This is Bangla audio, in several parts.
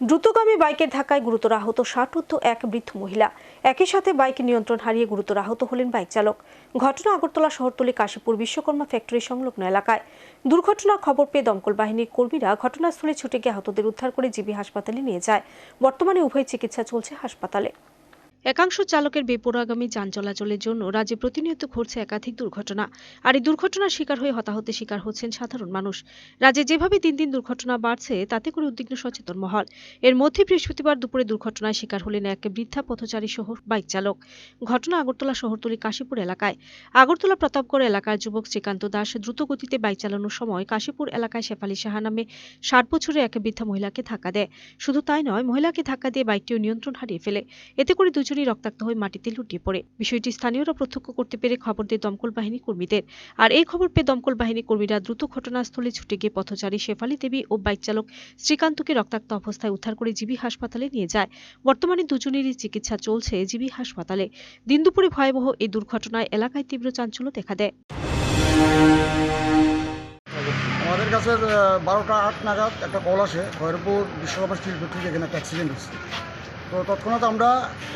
দ্রুতগামী বাইকের ধাক্কায় গুরুতর আহত ষাটুদ্ধ এক বৃদ্ধ মহিলা। একই সাথে বাইক নিয়ন্ত্রণ হারিয়ে গুরুতর আহত হলেন বাইক চালক। ঘটনা আগরতলা শহরতলি কাশীপুর বিশ্বকর্মা ফ্যাক্টরি সংলগ্ন এলাকায়। দুর্ঘটনার খবর পেয়ে দমকল বাহিনীর কর্মীরা ঘটনাস্থলে ছুটে গিয়ে আহতদের উদ্ধার করে জিবি হাসপাতালে নিয়ে যায়। বর্তমানে উভয় চিকিৎসা চলছে হাসপাতালে। একাংশ চালকের বেপরোয়াগামী যান চলাচলের জন্য রাজ্যে প্রতিনিয়ত ঘটছে একাধিক দুর্ঘটনা। আর এই দুর্ঘটনার শিকার হয়ে হতাহতের শিকার হচ্ছেন সাধারণ মানুষ। রাজ্যে যেভাবে দিন দিন দুর্ঘটনা বাড়ছে, তাতে করে উদ্বিগ্ন সচেতন মহল। এর মধ্যে বৃহস্পতিবার দুপুরে দুর্ঘটনায় শিকার হলেন এক বৃদ্ধা পথচারী সহ বাইক চালক। ঘটনা আগরতলা শহরতলি কাশীপুর এলাকায়। আগরতলা প্রতাপগড় এলাকার যুবক শ্রীকান্ত দাস দ্রুত গতিতে বাইক চালানোর সময় কাশীপুর এলাকায় শেফালি সাহা নামে ষাট বছরের এক বৃদ্ধা মহিলাকে ধাক্কা দেয়। শুধু তাই নয়, মহিলাকে ধাক্কা দিয়ে বাইকটিও নিয়ন্ত্রণ হারিয়ে ফেলে। এতে করে দুজনেই রক্তাক্ত হয়ে মাটিতে লুটিয়ে পড়ে। বিষয়টি স্থানীয়রা প্রত্যক্ষ করতে পেরে খবর দেয় দমকল বাহিনী কর্মীদের। আর এই খবর পেয়ে দমকল বাহিনী কর্মীরা দ্রুত ঘটনাস্থলে ছুটে গিয়ে পথচারী শেফালি দেবী ও বাইক চালক শ্রীকান্তকে রক্তাক্ত অবস্থায় উদ্ধার করে জিবি হাসপাতালে নিয়ে যায়। বর্তমানে দুজনেরই চিকিৎসা চলছে জিবি হাসপাতালে। দিন দুপুরে ভয়াবহ এই দুর্ঘটনায় এলাকায় তীব্র চাঞ্চল্য দেখা দেয়। আমাদের কাছে বারোটা আট নাগাদ একটা কল আসে। খয়েরপুর বিশ্বকর্মা স্টিল ফ্যাক্টরি এখানে একটা অ্যাক্সিডেন্ট হচ্ছে তো তৎক্ষণাৎ আমরা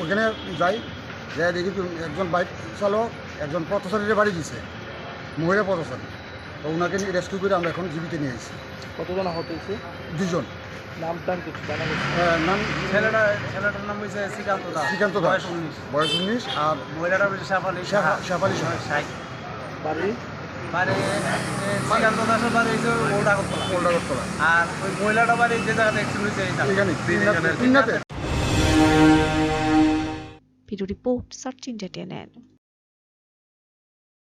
ওখানে যাই যাই দেখি একজন বাইক চালক একজন পথচারীর বাড়ি দিছে মহিলা পথচারী। তো ওনাকে নিয়ে রেস্কিউ করে আমরা এখন জীবিত নিয়ে এসেছি কতজন আহত হয়েছে? দুজন। নাম টাম কিছু জানা নাম? ছেলেটা ছেলেটার নাম হয়েছে শ্রীকান্ত দাস। শ্রীকান্ত দাস। বয়স উনিশ। বয়স উনিশ আর শেফালি শেফালি। ষাট বাড়ি? বাড়ি শ্রীকান্ত দাসের বাড়ি হয়েছে ওল্ড আগরতলা। আর ওই মহিলাটা বাড়ি যে জায়গাতে অ্যাক্সিডেন্ট হয়েছে এই জায়গায়। এখানে তিননাথে- তিননাথে